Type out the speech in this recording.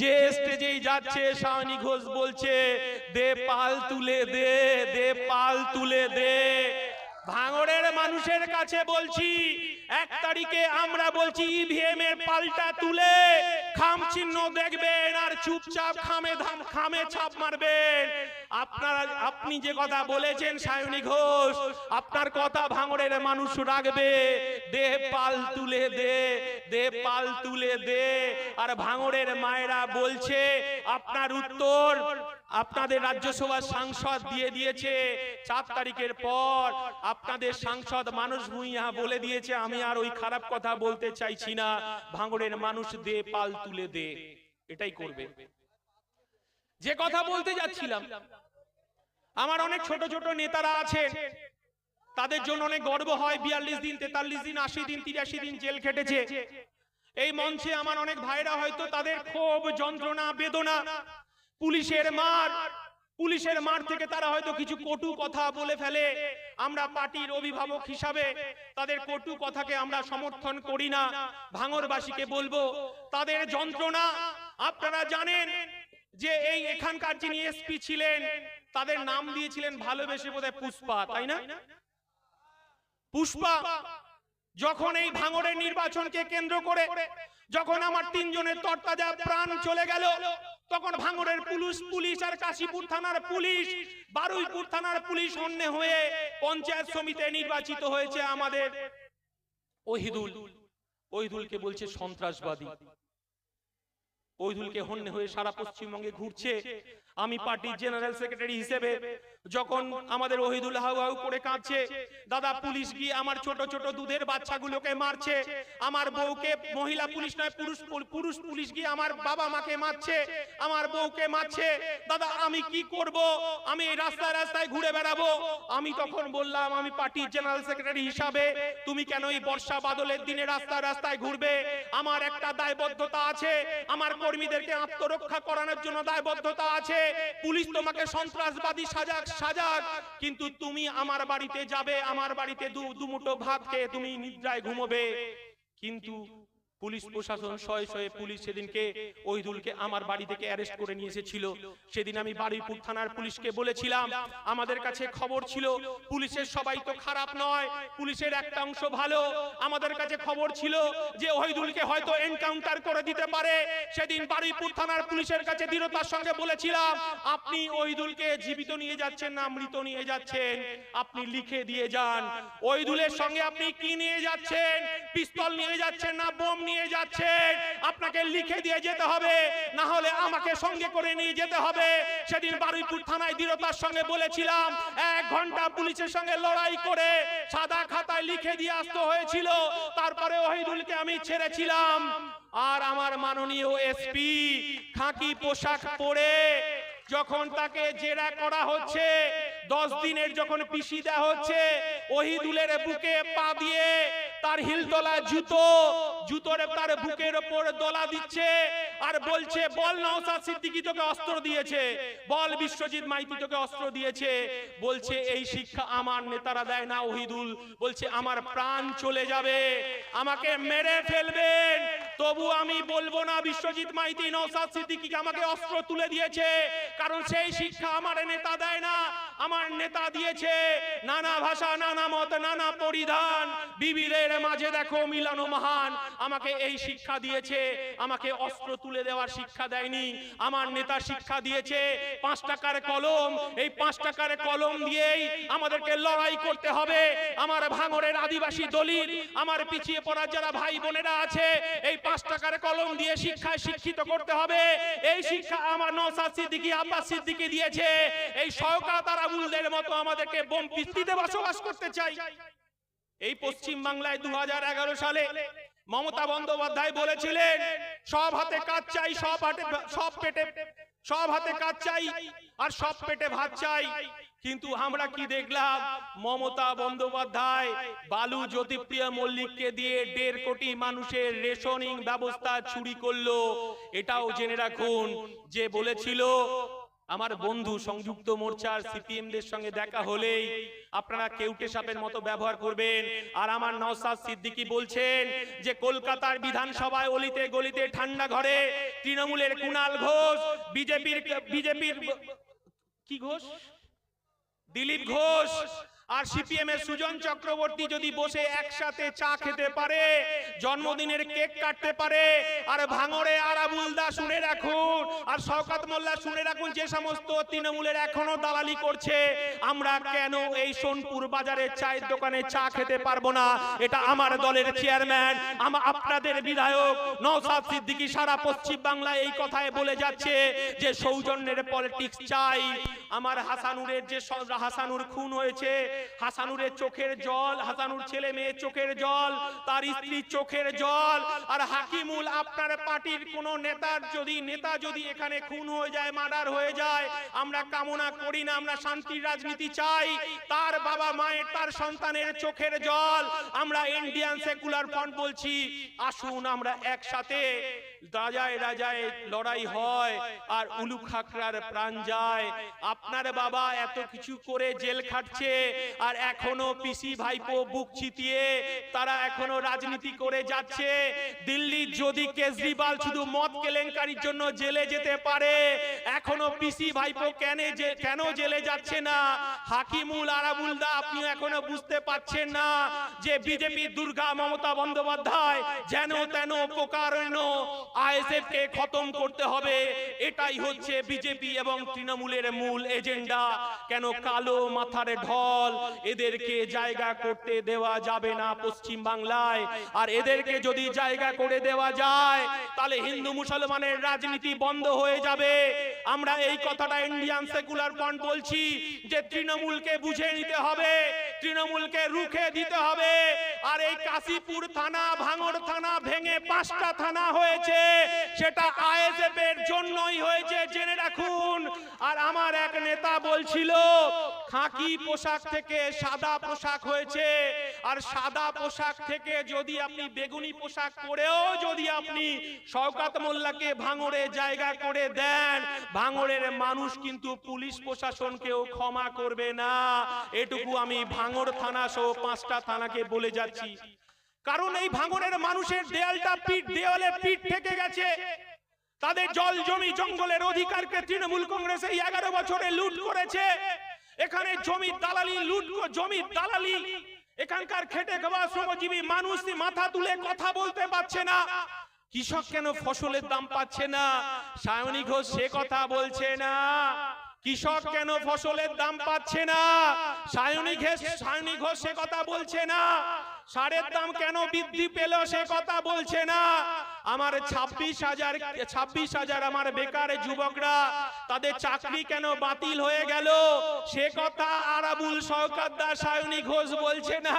যে স্টেজেই যাচ্ছে শাওনি ঘোষ বলছে দে পাল তুলে দে দে পাল তুলে দে। ভাঙড়ের মানুষের কাছে বলছি এক তারিখে আমরা বলছি ইভিএম এর পাল্টা তুলে। খাম চিহ্ন দেখবেন আর চুপচাপ খামে ধাম খামে ছাপ মারবেন। আপনারা আপনি যে কথা বলেছেন সায়নী ঘোষ আপনার কথা ভাঙড়ের মানুষ রাখবে। দে পাল তুলে দে দে পাল তুলে দে। আর ভাঙড়ের মায়েরা বলছে আপনার উত্তর আপনাদের রাজ্যসভার সাংসদ দিয়ে দিয়েছে। চার তারিখের পর আপনাদের সাংসদ মানুষ ভুইয়া বলে দিয়েছে আমি আর ওই খারাপ কথা বলতে চাইছি না। ভাঙড়ের মানুষ দে পাল তুলে দে এটাই করবে। যে কথা বলতে যাচ্ছিলাম আমার অনেক ছোট ছোট নেতারা আছে তাদের জন্য অনেক গর্ব হয় বিয়াল্লিশ দিন তেতাল্লিশ দিন আশি দিন তিরাশি দিন জেল খেটেছে। এই মঞ্চে আমার অনেক ভাইরা হয়তো তাদের ক্ষোভ যন্ত্রণা বেদনা পুলিশের মার পুলিশের মার থেকে তারা হয়তো কিছু কটু কথা বলে ফেলে। আমরা পার্টির অভিভাবক হিসাবে তাদের কটু কথাকে আমরা সমর্থন করি না। ভাঙরবাসীকে বলব, তাদের যন্ত্রণা, আপনারা জানেন যে এই এখানকার যিনি এসপি ছিলেন, তাদের নাম দিয়েছিলেন ভালোবেসে বোধহয় পুষ্পা, তাই না? পুষ্পা যখন এই ভাঙড়ের নির্বাচনকে কেন্দ্র করে, যখন আমার তিনজনের তরতাজা প্রাণ চলে গেল তখন ভাঙড়ের পুলিশ পুলিশ আর কাশীপুর থানার পুলিশ, বারুইপুর থানার পুলিশ অন্য হয়ে পঞ্চায়েত সমিতি নির্বাচিত হয়েছে আমাদের। ওহিদুল, ওহিদুলকে বলছে সন্ত্রাসবাদী। ওহিদুলকে হন্য হয়ে সারা পশ্চিমবঙ্গে ঘুরছে। আমি পার্টির জেনারেল সেক্রেটারি হিসেবে যখন আমাদের ওহিদুল হাউ করে কাঁদছে, দাদা, পুলিশ গিয়ে আমার ছোট ছোট দুধের বাচ্চাগুলোকে মারছে। আমার বউকে মহিলা পুলিশ নয়, পুরুষ পুরুষ পুলিশ গিয়ে আমার বাবা মাকে মারছে। আমার বউকে মারছে। দাদা, আমি কি করব? আমি এই রাস্তায় রাস্তায় ঘুরে বেড়াবো। আমি তখন বললাম, আমি পার্টির জেনারেল সেক্রেটারি হিসাবে, তুমি কেন এই বর্ষা বাদলের দিনে রাস্তায় রাস্তায় ঘুরবে? আমার একটা দায়বদ্ধতা আছে। আমার কর্মীদেরকে আত্মরক্ষা করানোর জন্য দায়বদ্ধতা আছে। পুলিশ তোমাকে সন্ত্রাসবাদী সাজাক সাজাক। কিন্তু তুমি আমার বাড়িতে যাবে, আমার বাড়িতে দু দুমুটো ভাত খেয়ে তুমি নিদ্রায় ঘুমোবে। কিন্তু পুলিশ প্রশাসন শয়ে শয়ে পুলিশ সেদিনকে ওহিদুলকে আমার বাড়ি থেকে অ্যারেস্ট করে নিয়ে এসেছিল। সেদিন আমি বারুইপুর থানার পুলিশকে বলেছিলাম, আমাদের কাছে খবর ছিল, পুলিশের সবাই তো খারাপ নয়, পুলিশের একটা অংশ ভালো। আমাদের কাছে খবর ছিল যে ওহিদুলকে হয়তো এনকাউন্টার করে দিতে পারে। সেদিন বারুইপুর থানার পুলিশের কাছে দৃঢ়তার সঙ্গে বলেছিলাম, আপনি ওহিদুলকে জীবিত নিয়ে যাচ্ছেন না, মৃত নিয়ে যাচ্ছেন। আপনি লিখে দিয়ে যান। ওহিদুলের সঙ্গে আপনি কি নিয়ে যাচ্ছেন? পিস্তল নিয়ে যাচ্ছেন না, বোম নিয়ে যাচ্ছেন আপনাকে লিখে দিয়ে যেতে হবে না হলে আমাকে সঙ্গে করে নিয়ে যেতে হবে। সেদিন বারুইপুর থানায় দৃঢ়তার সঙ্গে বলেছিলাম, এক ঘণ্টা পুলিশের সঙ্গে লড়াই করে সাদা খাতায় লিখে দিয়ে আসতে হয়েছিল। তারপরে ওহিদুলকে আমি ছেড়েছিলাম। আর আমার মাননীয় এসপি খাকি পোশাক পরে যখন তাকে জেরা করা হচ্ছে, দশ দিনের যখন পিসি দেওয়া হচ্ছে, ওহিদুলের বুকে পা দিয়ে তার হিলতলা জুতো, জুতোর তার বুকের ওপর দোলা দিচ্ছে আর বলছে, বল নওসাদ সিদ্দিকী তোকে অস্ত্র দিয়েছে, বল বিশ্বজিৎ মাইতি তোকে অস্ত্র দিয়েছে। বলছে, এই শিক্ষা আমার নেতারা দেয় না ওহিদুল। বলছে, আমার প্রাণ চলে যাবে, আমাকে মেরে ফেলবেন। তবু আমি বলব না, বিশ্বজিৎ মাইতি নওসাদ সিদ্দিকীকে আমাকে অস্ত্র তুলে দিয়েছে, কারণ সেই শিক্ষা আমার নেতা দেয় না। আমার নেতা দিয়েছে, নানা ভাষা, নানা মত, নানা পরিধান। বিবিরের মাঝে দেখো মিলানো মহান। আমাকে এই শিক্ষা দিয়েছে, আমাকে অস্ত্র তুলে দেওয়ার শিক্ষা দেয়নি। আমার নেতা শিক্ষা দিয়েছে, পাঁচ টাকার কলম, এই পাঁচ টাকার কলম দিয়েই আমাদেরকে লড়াই করতে হবে। আমার ভাঙরের আদিবাসী দলিত, আমার পিছিয়ে পড়ার যারা ভাই বোনেরা আছে, এই পাঁচ টাকার কলম দিয়ে শিক্ষায় শিক্ষিত করতে হবে। এই শিক্ষা আমার নৌসাদ সিদ্দিকি, আব্বাস সিদ্দিকী দিয়েছে। এই শওকাত আর আবুলদের মতো আমাদেরকে বোম পিস্তিতে বসবাস করতে চাই। এই পশ্চিম বাংলায় দু সালে মমতা বন্দ্যোপাধ্যায় বলেছিলেন, সব হাতে কাজ চাই, সব হাতে সব পেটে সব হাতে কাজ চাই আর সব পেটে ভাত চাই। কিন্তু আমরা কি দেখলাম, মমতা বন্দ্যোপাধ্যায় বালু জ্যোতিপ্রিয়া মল্লিককে দিয়ে দেড় কোটি মানুষের রেশনিং ব্যবস্থা চুরি করল। এটাও জেনে রাখুন, যে বলেছিল আমার বন্ধু সংযুক্ত মোর্চার সিপিএম দের সঙ্গে দেখা হলেই আপনারা কেউটে সাপের মতো ব্যবহার করবেন। আর আমার নওসাদ সিদ্দিকী বলছেন যে কলকাতার বিধানসভায় অলিতে গলিতে ঠান্ডা ঘরে তৃণমূলের কুণাল ঘোষ বিজেপির বিজেপির কি ঘোষ? দিলীপ ঘোষ আর সিপিএম এর সুজন চক্রবর্তী যদি বসে একসাথে চা খেতে পারে, জন্মদিনের কেক কাটতে পারে, আর ভাঙড়ে আরাবুল দা শুনে রাখুন, আর শওকাত মোল্লা শুনে রাখুন যে সমস্ত তৃণমূলের এখনও দালালি করছে, আমরা কেন এই সোনপুর বাজারে চায়ের দোকানে চা খেতে পারব না? এটা আমার দলের চেয়ারম্যান, আমা আপনাদের বিধায়ক নওসাদ সিদ্দিকী সারা পশ্চিম বাংলায় এই কথায় বলে যাচ্ছে যে সৌজন্যের পলিটিক্স চাই। আমার হাসানুরের যে হাসানুর খুন হয়েছে হাসানুরের চোখের জল, হাসানুর ছেলে মেয়ে চোখের জল, তার স্ত্রীর চোখের জল। আর হাকিমুল আপনার পার্টির কোন নেতার যদি, নেতা যদি এখানে খুন হয়ে যায়, মার্ডার হয়ে যায়, আমরা কামনা করি না, আমরা শান্তির রাজনীতি চাই। তার বাবা মায়ের, তার সন্তানের চোখের জল। আমরা ইন্ডিয়ান সেকুলার ফ্রন্ট বলছি, আসুন আমরা একসাথে রাজায় রাজায় লড়াই হয় আর উলু খাকরার প্রাণ যায়। আপনার বাবা এত কিছু করে জেল খাটছে আর এখনও পিসি ভাইপো বুক চিতিয়ে তারা এখনও রাজনীতি করে যাচ্ছে। দিল্লি যদি কেজরিওয়াল শুধু মদ কেলেঙ্কারির জন্য জেলে যেতে পারে, এখনও পিসি ভাইপো কেন যে, কেন জেলে যাচ্ছে না? হাকিমুল আরাবুল দা আপনি এখনও বুঝতে পারছেন না যে বিজেপি দুর্গা মমতা বন্দ্যোপাধ্যায় যেন তেন প্রকারণ আইএসএফ কে খতম করতে হবে। এটাই হচ্ছে বিজেপি এবং তৃণমূলের মূল এজেন্ডা। কেন কালো মাথার ঢল? এদেরকে জায়গা করতে দেওয়া যাবে না পশ্চিম বাংলায়। আর এদেরকে যদি জায়গা করে দেওয়া যায়, তাহলে হিন্দু মুসলমানের রাজনীতি বন্ধ হয়ে যাবে। আমরা এই কথাটা ইন্ডিয়ান সেকুলার ফ্রন্ট বলছি যে তৃণমূলকে বুঝে নিতে হবে, তৃণমূলকে রুখে দিতে হবে। আর এই কাশীপুর থানা, ভাঙড় থানা ভেঙে পাঁচটা থানা হয়েছে, সেটা আইএসএফ এর জন্যই হয়েছে, জেনে রাখুন। আর আমার এক নেতা বলছিল, খাকি পোশাক থেকে সাদা পোশাক হয়েছে, আর সাদা পোশাক থেকে যদি আপনি বেগুনি পোশাক পরেও যদি আপনি শওকাত মোল্লাকে ভাঙড়ে জায়গা করে দেন, ভাঙড়ের মানুষ কিন্তু পুলিশ প্রশাসনকেও ক্ষমা করবে না। এটুকু আমি ভাঙড় থানা সহ পাঁচটা থানাকে বলে যাচ্ছি। কারণ এই ভাঙনের মানুষের দেয়ালটা পিঠ দেওয়ালে পিঠ থেকে গেছে। তাদের জল জমি জঙ্গলের অধিকারকে তৃণমূল কংগ্রেস এই এগারো বছরে লুট করেছে। এখানে জমি দালালি, লুট জমি দালালি। এখানকার খেটে খাওয়া শ্রমজীবী মানুষ মাথা তুলে কথা বলতে পারছে না। কৃষক কেন ফসলের দাম পাচ্ছে না? সায়নী ঘোষ সে কথা বলছে না। কৃষক কেন ফসলের দাম পাচ্ছে না? সায়নী ঘোষ সায়নী ঘোষ সে কথা বলছে না। সারের দাম কেন বৃদ্ধি পেল সে কথা বলছে না? আমার ছাব্বিশ হাজার ছাব্বিশ হাজার আমার বেকার যুবকরা, তাদের চাকরি কেন বাতিল হয়ে গেল? সে কথা আরাবুল সরকার দা সায়নী ঘোষ বলছে না।